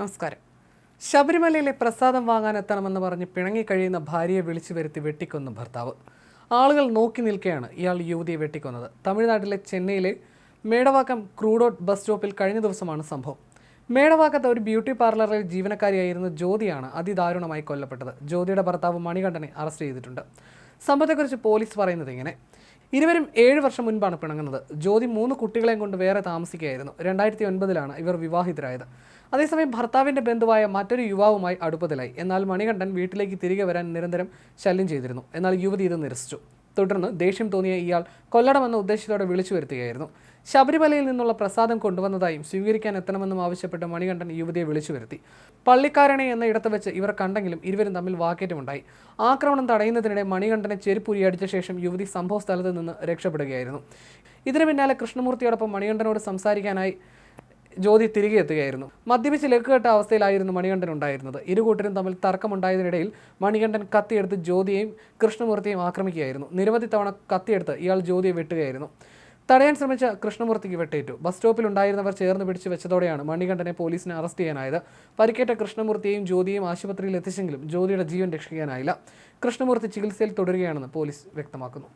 നമസ്കാരം. ശബരിമലയിലെ പ്രസാദം വാങ്ങാൻ എത്തണമെന്ന് പറഞ്ഞ് പിണങ്ങി കഴിയുന്ന ഭാര്യയെ വിളിച്ചു വരുത്തി വെട്ടിക്കൊന്ന ഭർത്താവ്. ആളുകൾ നോക്കി നിൽക്കെയാണ് ഇയാൾ യുവതിയെ വെട്ടിക്കൊന്നത്. തമിഴ്നാട്ടിലെ ചെന്നൈയിലെ മേടവാക്കം ക്രൂഡോട്ട് ബസ് സ്റ്റോപ്പിൽ കഴിഞ്ഞ ദിവസമാണ് സംഭവം. മേടവാക്കത്ത് ഒരു ബ്യൂട്ടി പാർലറിൽ ജീവനക്കാരിയായിരുന്ന ജ്യോതിയാണ് അതിദാരുണമായി കൊല്ലപ്പെട്ടത്. ജ്യോതിയുടെ ഭർത്താവ് മണികണ്ഠനെ അറസ്റ്റ് ചെയ്തിട്ടുണ്ട്. സംഭവത്തെക്കുറിച്ച് പോലീസ് പറയുന്നത് ഇങ്ങനെ. ഇരുവരും ഏഴ് വർഷം മുൻപാണ് പിണങ്ങുന്നത്. ജ്യോതി മൂന്ന് കുട്ടികളെയും കൊണ്ട് വേറെ താമസിക്കുകയായിരുന്നു. രണ്ടായിരത്തി ഒൻപതിലാണ് ഇവർ വിവാഹിതരായത്. അതേസമയം ഭർത്താവിന്റെ ബന്ധുവായ മറ്റൊരു യുവാവുമായി അടുപ്പത്തിലായി. എന്നാൽ മണികണ്ഠൻ വീട്ടിലേക്ക് തിരികെ വരാൻ നിരന്തരം ശല്യം ചെയ്തിരുന്നു. എന്നാൽ യുവതി ഇത് നിരസിച്ചു. തുടർന്ന് ദേഷ്യം തോന്നിയ ഇയാൾ കൊല്ലണമെന്ന ഉദ്ദേശത്തോടെ വിളിച്ചു വരുത്തുകയായിരുന്നു. ശബരിമലയിൽ നിന്നുള്ള പ്രസാദം കൊണ്ടുവന്നതായും സ്വീകരിക്കാൻ എത്തണമെന്നും ആവശ്യപ്പെട്ട് മണികണ്ഠൻ യുവതിയെ വിളിച്ചു വരുത്തി. പള്ളിക്കാരനെ എന്ന ഇടത്ത് വെച്ച് ഇവർ കണ്ടെങ്കിലും ഇരുവരും തമ്മിൽ വാക്കേറ്റമുണ്ടായി. ആക്രമണം തടയുന്നതിനിടെ മണികണ്ഠനെ ചെരുപ്പുരിയടിച്ച ശേഷം യുവതി സംഭവ സ്ഥലത്ത് നിന്ന് രക്ഷപ്പെടുകയായിരുന്നു. ഇതിനു പിന്നാലെ കൃഷ്ണമൂർത്തിയോടൊപ്പം മണികണ്ഠനോട് സംസാരിക്കാനായി ജ്യോതി തിരികെ എത്തുകയായിരുന്നു. മദ്യപിച്ച് ലക്കുകെട്ട അവസ്ഥയിലായിരുന്നു മണികണ്ഠൻ ഉണ്ടായിരുന്നത്. ഇരുകൂട്ടരും തമ്മിൽ തർക്കമുണ്ടായതിനിടയിൽ മണികണ്ഠൻ കത്തിയെടുത്ത് ജ്യോതിയെയും കൃഷ്ണമൂർത്തിയെയും ആക്രമിക്കുകയായിരുന്നു. നിരവധി തവണ കത്തിയെടുത്ത് ഇയാൾ ജ്യോതിയെ വെട്ടുകയായിരുന്നു. തടയാൻ ശ്രമിച്ച കൃഷ്ണമൂർത്തിക്ക് വെട്ടേറ്റു. ബസ് സ്റ്റോപ്പിൽ ഉണ്ടായിരുന്നവർ ചേർന്ന് പിടിച്ചു വെച്ചതോടെയാണ് മണികണ്ഠനെ പോലീസിനെ അറസ്റ്റ് ചെയ്യാനായത്. പരിക്കേറ്റ കൃഷ്ണമൂർത്തിയെയും ജ്യോതിയെയും ആശുപത്രിയിൽ എത്തിച്ചെങ്കിലും ജ്യോതിയുടെ ജീവൻ രക്ഷിക്കാനായില്ല. കൃഷ്ണമൂർത്തി ചികിത്സയിൽ തുടരുകയാണെന്ന് പോലീസ് വ്യക്തമാക്കുന്നു.